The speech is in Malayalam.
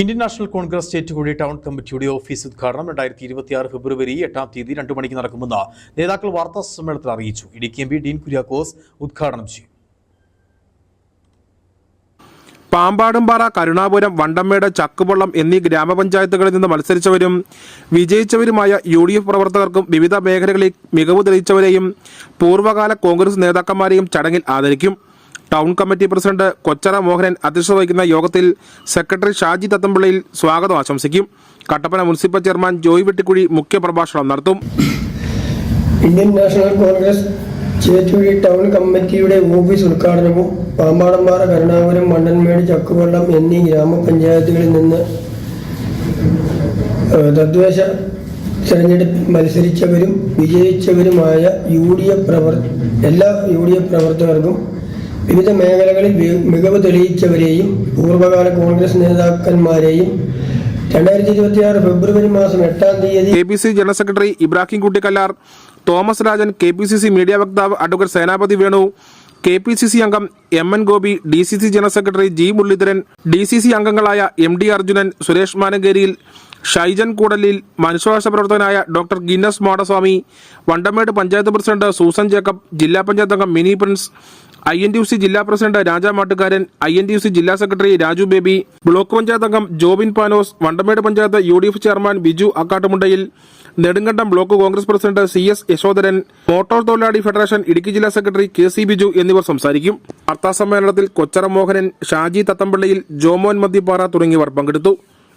ഇന്ത്യൻ നാഷണൽ കോൺഗ്രസ് സ്റ്റേറ്റ് കൂടി ടൗൺ കമ്മിറ്റിയുടെ ഓഫീസ് ഉദ്ഘാടനം രണ്ടായിരത്തി ഇരുപത്തിയാറ് ഫെബ്രുവരി എട്ടാം തീയതി രണ്ടു മണിക്ക് നടക്കുമെന്ന് നേതാക്കൾ വാർത്താ സമ്മേളനത്തിൽ അറിയിച്ചു. ഇടുക്കി എം പി ഡീൻ കുര്യാക്കോസ് ഉദ്ഘാടനം ചെയ്യും. പാമ്പാടുംപാറ കരുണാപുരം വണ്ടമ്മേട് ചക്കുപള്ളം എന്നീ ഗ്രാമപഞ്ചായത്തുകളിൽ നിന്ന് മത്സരിച്ചവരും വിജയിച്ചവരുമായ യു ഡി എഫ് പ്രവർത്തകർക്കും വിവിധ മേഖലകളിൽ മികവ് തെളിയിച്ചവരെയും പൂർവകാല കോൺഗ്രസ് നേതാക്കന്മാരെയും ചടങ്ങിൽ ആദരിക്കും. Town committee president Kochara Mohanan അധ്യക്ഷത വഹിക്കുന്ന യോഗത്തിൽ സെക്രട്ടറി ഷാജി തത്തമ്പിള്ളയിൽ സ്വാഗതം ആശംസിക്കും. കട്ടപ്പന മുനിസിപ്പൽ ചെയർമാൻ ജോയ് വെട്ടിക്കുഴി മുഖ്യപ്രഭാഷണം നടത്തും. Indian National Congress Chettuzhi town കമ്മിറ്റിയുടെ ഓഫീസ് ഉദ്ഘാടനവും പാമ്പാടമ്പാറ കരുണാപുരം മണ്ണൻമേട് ചക്കുവള്ളം എന്നീ ഗ്രാമപഞ്ചായത്തുകളിൽ നിന്ന് തദ്ദേശ തെരഞ്ഞെടുപ്പിൽ മത്സരിച്ചവരും വിജയിച്ചവരുമായ യു ഡി എഫ് പ്രവർ എല്ലാ യു ഡി എഫ് പ്രവർത്തകർക്കും വിവിധ മേഖലകളിൽ മികവ് തെളിയിച്ചവരെയും പൂർവകാല കോൺഗ്രസ് നേതാക്കന്മാരെയും രണ്ടായിരത്തി ഇരുപത്തിയാറ് ഫെബ്രുവരി മാസം എട്ടാം തീയതി K P C general secretary Ibrahim Kuttikallar Thomas Rajan K P C C media വക്താവ് advocate Senapathi Venu K P C C അംഗം M N Gopi D C C general secretary G Muraleedharan D C C അംഗങ്ങളായ എം ഡി അർജുനൻ സുരേഷ് മാനങ്കേരിയിൽ ഷൈജൻ കൂടലിൽ മനുഷ്യാവകാശ പ്രവർത്തകനായ doctor Guinness Madaswamy Vandanmedu panchayat president Susan Jacob ജില്ലാ പഞ്ചായത്ത് അംഗം Mini Prince I N T U C ജില്ലാ president Raja Mattukaran I N T U C ജില്ലാ secretary Raju baby block panchayat അംഗം Jobin Panos Vandanmedu panchayat U D F chairman Biju അക്കാട്ടുമുണ്ടയിൽ Nedumkandam block Congress president C S Yasodharan motor തൊഴിലാളി ഫെഡറേഷൻ ഇടുക്കി ജില്ലാ സെക്രട്ടറി കെ സി ബിജു എന്നിവർ സംസാരിക്കും. വാർത്താ സമ്മേളനത്തിൽ കൊച്ചറ മോഹനൻ ഷാജി തത്തമ്പള്ളിയിൽ ജോമോൻ മദ്യപ്പാറ തുടങ്ങിയവർ പങ്കെടുത്തു.